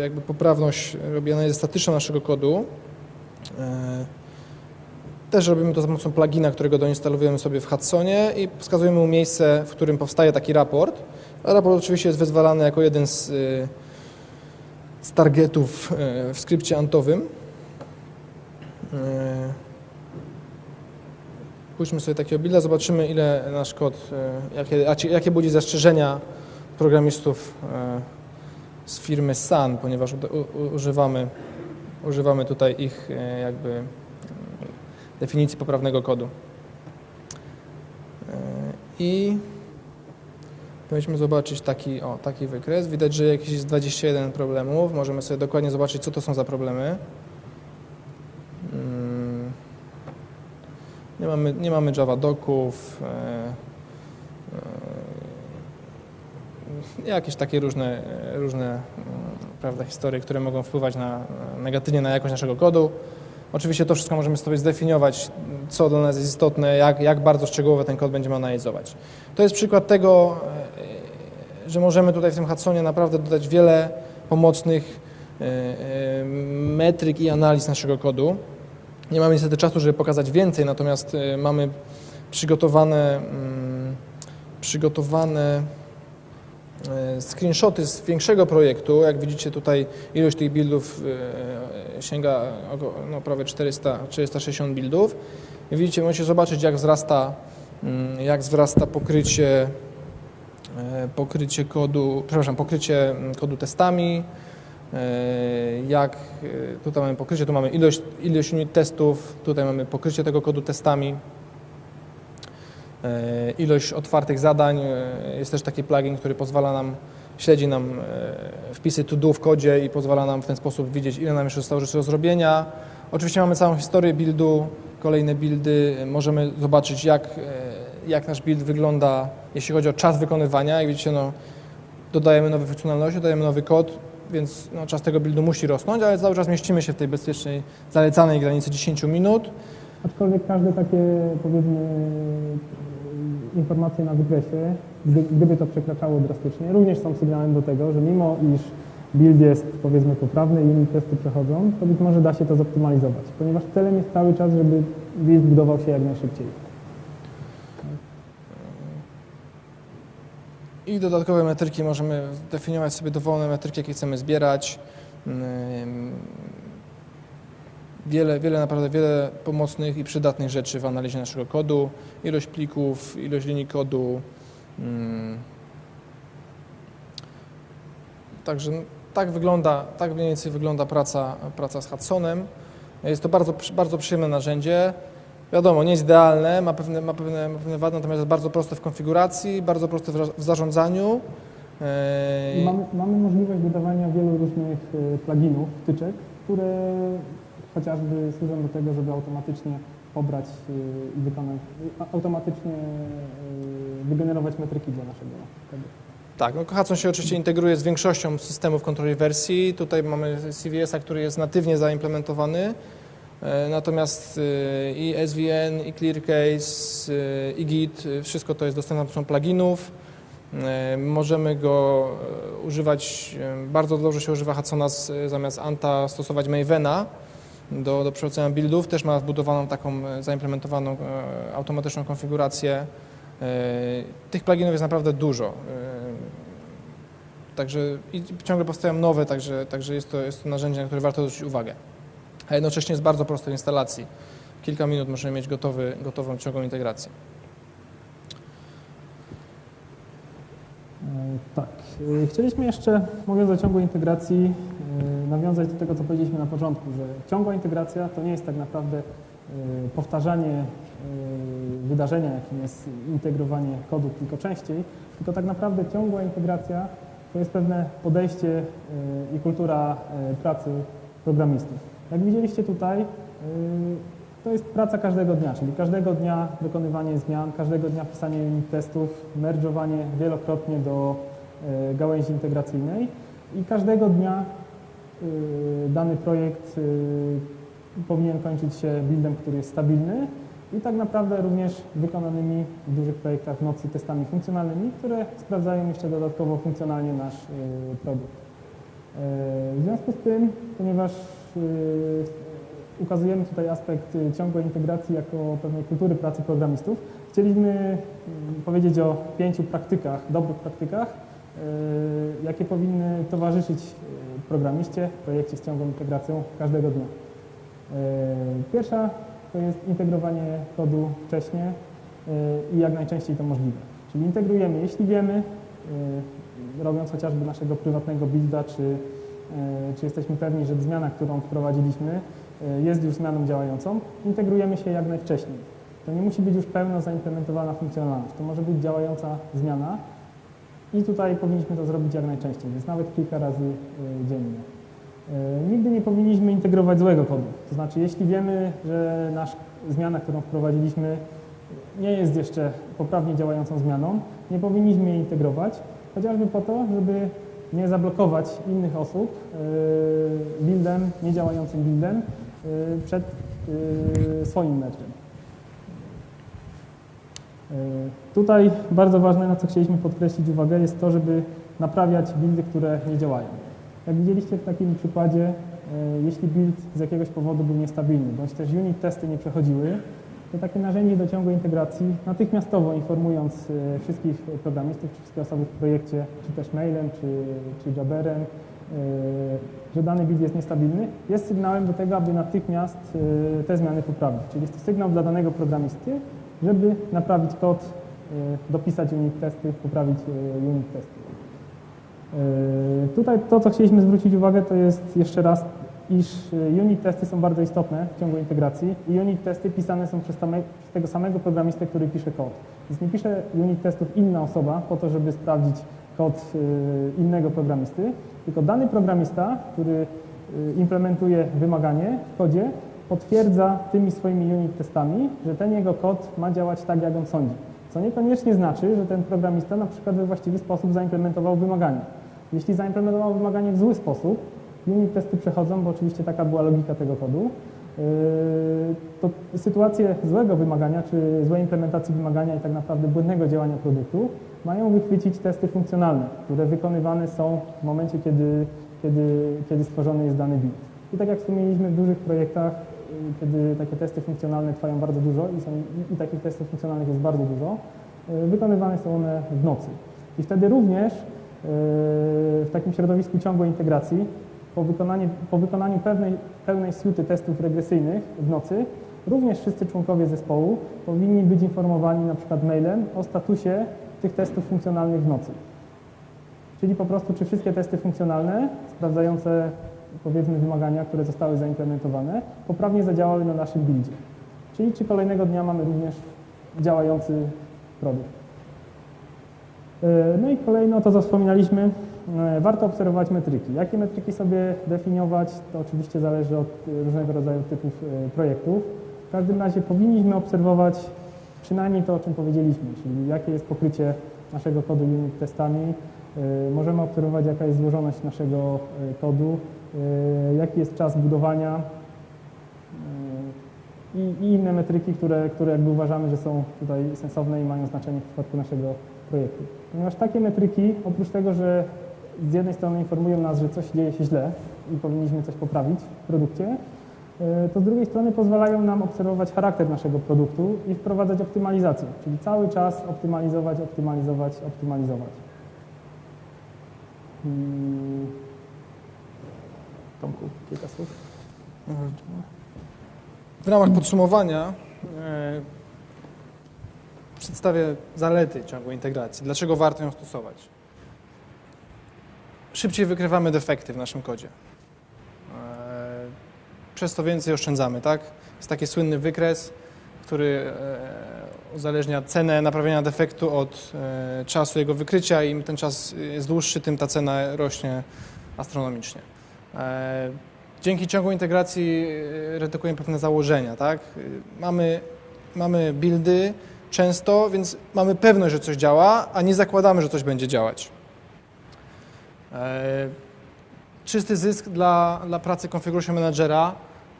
jakby poprawność, robi analizę statyczną naszego kodu. E, Też robimy to za pomocą plugina, którego doinstalujemy sobie w Hudsonie i wskazujemy mu miejsce, w którym powstaje taki raport. A raport oczywiście jest wyzwalany jako jeden z, y, z targetów y, w skrypcie antowym. Y, Pójdźmy sobie takiego builda, zobaczymy ile nasz kod, y, jakie, jakie- budzi zastrzeżenia programistów z firmy Sun, ponieważ używamy, używamy tutaj ich y, jakby y, definicji poprawnego kodu. Y, I powinniśmy zobaczyć taki, o, taki wykres. Widać, że jakiś jest 21 problemów. Możemy sobie dokładnie zobaczyć, co to są za problemy. Mm. Nie mamy, nie mamy Java doków. e, e, jakieś takie różne, różne mm, prawda, historie, które mogą wpływać na, negatywnie na jakość naszego kodu. Oczywiście to wszystko możemy sobie zdefiniować, co dla nas jest istotne, jak, jak bardzo szczegółowo ten kod będziemy analizować. To jest przykład tego, e, że możemy tutaj w tym Hudsonie naprawdę dodać wiele pomocnych e, e, metryk i analiz naszego kodu. Nie mamy niestety czasu, żeby pokazać więcej, natomiast mamy przygotowane, mm, przygotowane screenshoty z większego projektu. Jak widzicie tutaj ilość tych buildów e, sięga około, no, prawie 400, 460 buildów. Widzicie, możecie zobaczyć jak wzrasta, mm, jak wzrasta pokrycie, e, pokrycie kodu, przepraszam, pokrycie mm, kodu testami, e, jak e, tutaj mamy pokrycie, tu mamy ilość, ilość unit testów, tutaj mamy pokrycie tego kodu testami, e, ilość otwartych zadań. e, Jest też taki plugin, który pozwala nam, śledzi nam e, wpisy to do w kodzie i pozwala nam w ten sposób widzieć, ile nam jeszcze zostało rzeczy do zrobienia. Oczywiście mamy całą historię buildu, kolejne buildy, możemy zobaczyć jak, e, jak nasz build wygląda, jeśli chodzi o czas wykonywania. Jak widzicie, no, dodajemy nowe funkcjonalności, dodajemy nowy kod, więc no, czas tego buildu musi rosnąć, ale cały czas mieścimy się w tej bezpiecznej, zalecanej granicy 10 minut. Aczkolwiek każde takie, powiedzmy, informacje na wykresie, gdy, gdyby to przekraczało drastycznie, również są sygnałem do tego, że mimo iż build jest, powiedzmy, poprawny i unit testy przechodzą, to być może da się to zoptymalizować, ponieważ celem jest cały czas, żeby build budował się jak najszybciej. I dodatkowe metryki możemy definiować sobie dowolne metryki, jakie chcemy zbierać. Wiele, wiele, naprawdę wiele pomocnych i przydatnych rzeczy w analizie naszego kodu. Ilość plików, ilość linii kodu. Ym. Także tak wygląda, tak mniej więcej wygląda praca, praca z Hudsonem. Jest to bardzo, bardzo przyjemne narzędzie. Wiadomo, nie jest idealne, ma pewne, ma pewne, ma pewne wady, natomiast jest bardzo proste w konfiguracji, bardzo proste w, zarządzaniu. Mamy, mamy możliwość dodawania wielu różnych e, pluginów, wtyczek, które chociażby służą do tego, żeby automatycznie pobrać e, i wykonać, automatycznie e, wygenerować metryki dla naszego kodu. Tak, no Hudson się oczywiście integruje z większością systemów kontroli wersji. Tutaj mamy CVS-a, który jest natywnie zaimplementowany. E, Natomiast e, i SVN, i ClearCase, i Git, wszystko to jest dostępne pomocą pluginów. E, Możemy go e, używać, bardzo dobrze się używa Hudsona zamiast Anta stosować Mavena do, do przekształcenia buildów. Też ma wbudowaną taką e, zaimplementowaną e, automatyczną konfigurację. E, Tych pluginów jest naprawdę dużo. Także i ciągle powstają nowe, także, także jest, to, jest to narzędzie, na które warto zwrócić uwagę. A jednocześnie jest bardzo proste w instalacji. Kilka minut możemy mieć gotowy, gotową ciągłą integrację. Tak. Chcieliśmy jeszcze, mówiąc o ciągłej integracji, nawiązać do tego, co powiedzieliśmy na początku, że ciągła integracja to nie jest tak naprawdę e, powtarzanie e, wydarzenia, jakim jest integrowanie kodu tylko częściej, tylko tak naprawdę ciągła integracja to jest pewne podejście e, i kultura pracy programistów. Jak widzieliście tutaj, to jest praca każdego dnia, czyli każdego dnia dokonywanie zmian, każdego dnia pisanie testów, merge'owanie wielokrotnie do gałęzi integracyjnej i każdego dnia dany projekt e, powinien kończyć się buildem, który jest stabilny i tak naprawdę również wykonanymi w dużych projektach w nocy testami funkcjonalnymi, które sprawdzają jeszcze dodatkowo funkcjonalnie nasz e, produkt. E, związku z tym, ponieważ y, ukazujemy tutaj aspekt y, ciągłej integracji jako pewnej kultury pracy programistów, chcieliśmy powiedzieć o pięciu praktykach, dobrych praktykach, y, jakie powinny towarzyszyć y, programiście w projekcie z ciągłą integracją każdego dnia. Y, Pierwsza to jest integrowanie kodu wcześnie y, i jak najczęściej to możliwe. Czyli integrujemy, jeśli wiemy, robiąc chociażby naszego prywatnego builda, czy, czy jesteśmy pewni, że zmiana, którą wprowadziliśmy, jest już zmianą działającą, integrujemy się jak najwcześniej. To nie musi być już pełno zaimplementowana funkcjonalność, to może być działająca zmiana i tutaj powinniśmy to zrobić jak najczęściej, więc nawet kilka razy y, dziennie. Y, Nigdy nie powinniśmy integrować złego kodu. To znaczy, jeśli wiemy, że nasza zmiana, którą wprowadziliśmy, nie jest jeszcze poprawnie działającą zmianą, nie powinniśmy jej integrować, chociażby po to, żeby nie zablokować innych osób y, buildem, niedziałającym buildem przed swoim meczem. Y, Tutaj bardzo ważne, na co chcieliśmy podkreślić uwagę, jest to, żeby naprawiać buildy, które nie działają. Jak widzieliście w takim przykładzie, e, jeśli build z jakiegoś powodu był niestabilny, bądź też unit testy nie przechodziły, to takie narzędzie do ciągłej integracji, natychmiastowo informując e, wszystkich programistów, czy wszystkie osoby w projekcie, czy też mailem, czy, czy jabberem, e, że dany build jest niestabilny, jest sygnałem do tego, aby natychmiast e, te zmiany poprawić. Czyli jest to sygnał dla danego programisty, żeby naprawić kod, e, dopisać unit testy, poprawić e, unit testy. Yy, Tutaj to, co chcieliśmy zwrócić uwagę, to jest jeszcze raz, iż unit testy są bardzo istotne w ciągu integracji i unit testy pisane są przez, przez tego samego programistę, który pisze kod. Więc nie pisze unit testów inna osoba po to, żeby sprawdzić kod innego programisty, tylko dany programista, który implementuje wymaganie w kodzie, potwierdza tymi swoimi unit testami, że ten jego kod ma działać tak, jak on sądzi. Co niekoniecznie znaczy, że ten programista na przykład we właściwy sposób zaimplementował wymaganie. Jeśli zaimplementował wymaganie w zły sposób, unit testy przechodzą, bo oczywiście taka była logika tego kodu, yy, to sytuacje złego wymagania, czy złej implementacji wymagania i tak naprawdę błędnego działania produktu mają wychwycić testy funkcjonalne, które wykonywane są w momencie, kiedy, kiedy, kiedy stworzony jest dany build. I tak jak wspomnieliśmy w dużych projektach, yy, kiedy takie testy funkcjonalne trwają bardzo dużo i, są, i, takich testów funkcjonalnych jest bardzo dużo, yy, wykonywane są one w nocy. I wtedy również w takim środowisku ciągłej integracji, po po wykonaniu pewnej, pełnej suity testów regresyjnych w nocy, również wszyscy członkowie zespołu powinni być informowani na przykład mailem o statusie tych testów funkcjonalnych w nocy. Czyli po prostu, czy wszystkie testy funkcjonalne sprawdzające powiedzmy wymagania, które zostały zaimplementowane, poprawnie zadziałały na naszym buildzie. Czyli czy kolejnego dnia mamy również działający produkt. No i kolejno to, co wspominaliśmy, e, warto obserwować metryki. Jakie metryki sobie definiować, to oczywiście zależy od e, różnego rodzaju typów e, projektów. W każdym razie powinniśmy obserwować przynajmniej to, o czym powiedzieliśmy, czyli jakie jest pokrycie naszego kodu unit testami. Możemy obserwować, jaka jest złożoność naszego kodu, jaki jest czas budowania i, i inne metryki, które, które jakby uważamy, że są tutaj sensowne i mają znaczenie w przypadku naszego projektu. Ponieważ takie metryki, oprócz tego, że z jednej strony informują nas, że coś dzieje się źle i powinniśmy coś poprawić w produkcie, y, to z drugiej strony pozwalają nam obserwować charakter naszego produktu i wprowadzać optymalizację, czyli cały czas optymalizować, optymalizować, optymalizować. Hmm. Tomku, kilka słów. W ramach podsumowania e, przedstawię zalety ciągłej integracji. Dlaczego warto ją stosować? Szybciej wykrywamy defekty w naszym kodzie. E, Przez to więcej oszczędzamy, tak? Jest taki słynny wykres, który e, uzależnia cenę naprawienia defektu od czasu jego wykrycia im ten czas jest dłuższy, tym ta cena rośnie astronomicznie. E, Dzięki ciągłej integracji e, redukujemy pewne założenia, tak? Mamy, mamy buildy, często, więc mamy pewność, że coś działa, a nie zakładamy, że coś będzie działać. E, Czysty zysk dla, dla pracy Configuration Managera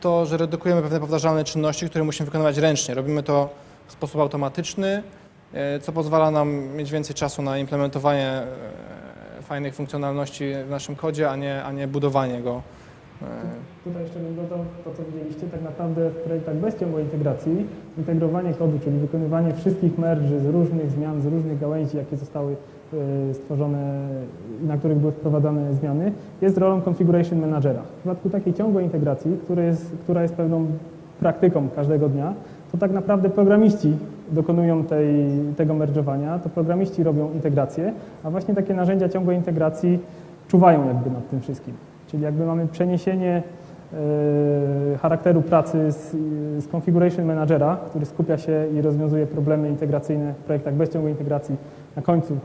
to, że redukujemy pewne powtarzalne czynności, które musimy wykonywać ręcznie. Robimy to w sposób automatyczny, co pozwala nam mieć więcej czasu na implementowanie fajnych funkcjonalności w naszym kodzie, a nie, a nie budowanie go. E, Tutaj jeszcze bym dodał to, co widzieliście, tak naprawdę w projektach bez ciągłej integracji, integrowanie kodu, czyli wykonywanie wszystkich merży z różnych zmian, z różnych gałęzi, jakie zostały e, stworzone na których były wprowadzane zmiany, jest rolą configuration managera. W przypadku takiej ciągłej integracji, który jest, która jest pewną praktyką każdego dnia, to tak naprawdę programiści dokonują tej, tego merdżowania, to programiści robią integrację, a właśnie takie narzędzia ciągłej integracji czuwają jakby nad tym wszystkim. Czyli jakby mamy przeniesienie e, charakteru pracy z, z configuration managera, który skupia się i rozwiązuje problemy integracyjne w projektach bez ciągłej integracji na końcu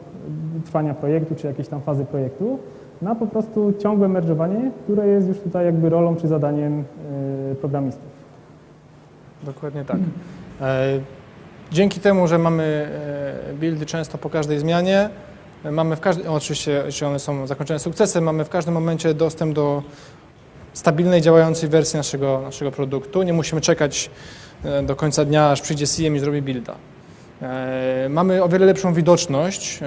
trwania projektu czy jakiejś tam fazy projektu, na po prostu ciągłe merdżowanie, które jest już tutaj jakby rolą czy zadaniem e, programistów. Dokładnie tak. E, Dzięki temu, że mamy e, buildy często po każdej zmianie, e, mamy w każdym, oczywiście, jeśli one są zakończone sukcesem, mamy w każdym momencie dostęp do stabilnej, działającej wersji naszego, naszego produktu. Nie musimy czekać e, do końca dnia, aż przyjdzie CM i zrobi builda. E, Mamy o wiele lepszą widoczność e,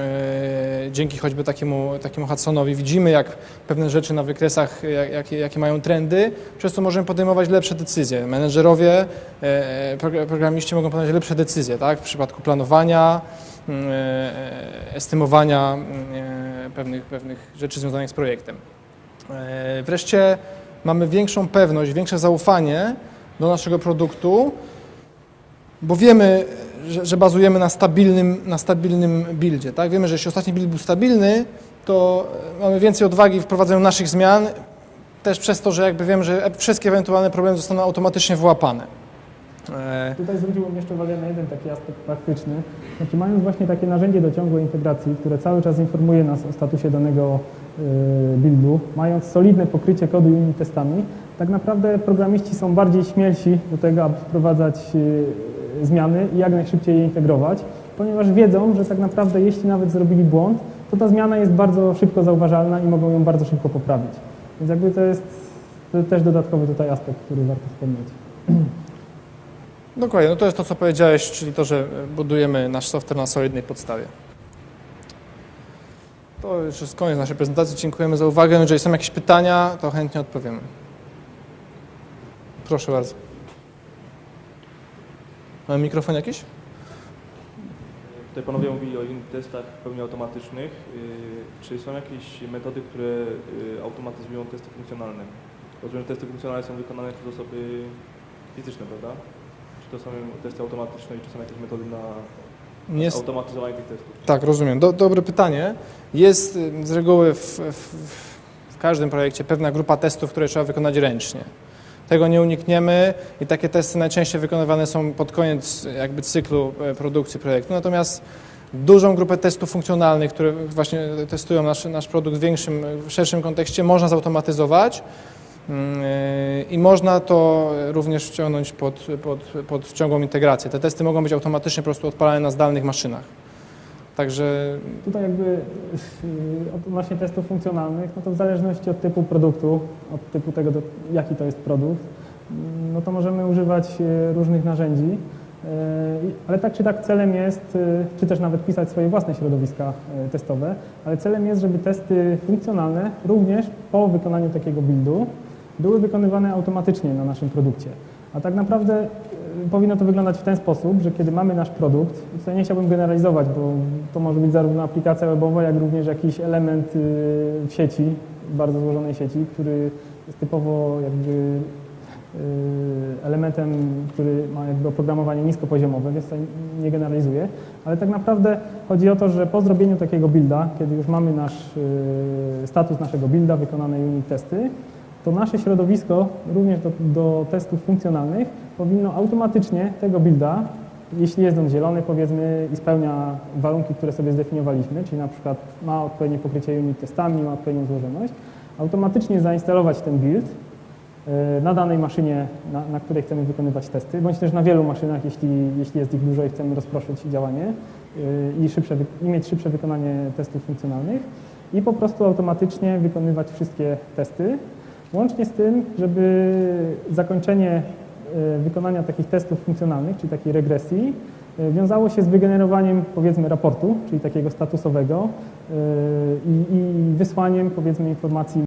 dzięki choćby takiemu, takiemu Hudsonowi. Widzimy, jak pewne rzeczy na wykresach, jak, jakie, jakie mają trendy, przez co możemy podejmować lepsze decyzje. Menedżerowie, e, progr- programiści mogą podejmować lepsze decyzje tak? w przypadku planowania, estymowania pewnych, pewnych rzeczy związanych z projektem. Wreszcie mamy większą pewność, większe zaufanie do naszego produktu, bo wiemy, że, że bazujemy na stabilnym, na stabilnym buildzie. Tak? Wiemy, że jeśli ostatni build był stabilny, to e, mamy więcej odwagi w wprowadzeniu naszych zmian, też przez to, że jakby wiemy, że e- wszystkie ewentualne problemy zostaną automatycznie wyłapane. E, Tutaj zwróciłbym jeszcze uwagę na jeden taki aspekt praktyczny. Znaczy, mając właśnie takie narzędzie do ciągłej integracji, które cały czas informuje nas o statusie danego buildu, mając solidne pokrycie kodu unit testami, tak naprawdę programiści są bardziej śmielsi do tego, aby wprowadzać zmiany i jak najszybciej je integrować, ponieważ wiedzą, że tak naprawdę jeśli nawet zrobili błąd, to ta zmiana jest bardzo szybko zauważalna i mogą ją bardzo szybko poprawić. Więc jakby to jest też dodatkowy tutaj aspekt, który warto wspomnieć. Dokładnie, no to jest to, co powiedziałeś, czyli to, że budujemy nasz software na solidnej podstawie. To już jest koniec naszej prezentacji. Dziękujemy za uwagę. Jeżeli są jakieś pytania, to chętnie odpowiemy. Proszę bardzo. Mamy mikrofon jakiś? Tutaj panowie mówili o testach w pełni automatycznych. Yy, Czy są jakieś metody, które yy, automatyzują testy funkcjonalne? Rozumiem, że testy funkcjonalne są wykonane przez osoby fizyczne, prawda? Czy to są testy automatyczne i czy są jakieś metody na Nie automatyzowanie tych testów? Tak, rozumiem. Do, dobre pytanie. Jest y, z reguły w, w, w każdym projekcie pewna grupa testów, które trzeba wykonać ręcznie. Tego nie unikniemy i takie testy najczęściej wykonywane są pod koniec jakby cyklu e, produkcji projektu. Natomiast dużą grupę testów funkcjonalnych, które właśnie testują nasz, nasz produkt w większym, w szerszym kontekście, można zautomatyzować. Mm, e, I można to również wciągnąć pod, pod, pod ciągłą integrację. Te testy mogą być automatycznie po prostu odpalane na zdalnych maszynach. Także Tutaj jakby yy, odnośnie testów funkcjonalnych, no to w zależności od typu produktu, od typu tego, do, jaki to jest produkt, mm, no to możemy używać yy, różnych narzędzi, i- ale tak czy tak celem jest, czy też nawet pisać swoje własne środowiska testowe, ale celem jest, żeby testy funkcjonalne również po wykonaniu takiego buildu były wykonywane automatycznie na naszym produkcie. A tak naprawdę y, powinno to wyglądać w ten sposób, że kiedy mamy nasz produkt, tutaj nie chciałbym generalizować, bo to może być zarówno aplikacja webowa, jak również jakiś element y, w sieci, bardzo złożonej sieci, który jest typowo jakby y, elementem, który ma jakby oprogramowanie niskopoziomowe, więc nie generalizuję, ale tak naprawdę chodzi o to, że po zrobieniu takiego builda, kiedy już mamy nasz y, status naszego builda, wykonane unit testy, to nasze środowisko również do, do testów funkcjonalnych powinno automatycznie tego builda, jeśli jest on zielony powiedzmy i spełnia warunki, które sobie zdefiniowaliśmy, czyli na przykład ma odpowiednie pokrycie unit testami, ma odpowiednią złożoność, automatycznie zainstalować ten build y, na danej maszynie, na, na której chcemy wykonywać testy, bądź też na wielu maszynach, jeśli, jeśli jest ich dużo i chcemy rozproszyć działanie y, i, szybsze, i mieć szybsze wykonanie testów funkcjonalnych i po prostu automatycznie wykonywać wszystkie testy, Łącznie z tym, żeby zakończenie e, wykonania takich testów funkcjonalnych, czyli takiej regresji, e, wiązało się z wygenerowaniem powiedzmy raportu, czyli takiego statusowego e, i, i wysłaniem powiedzmy informacji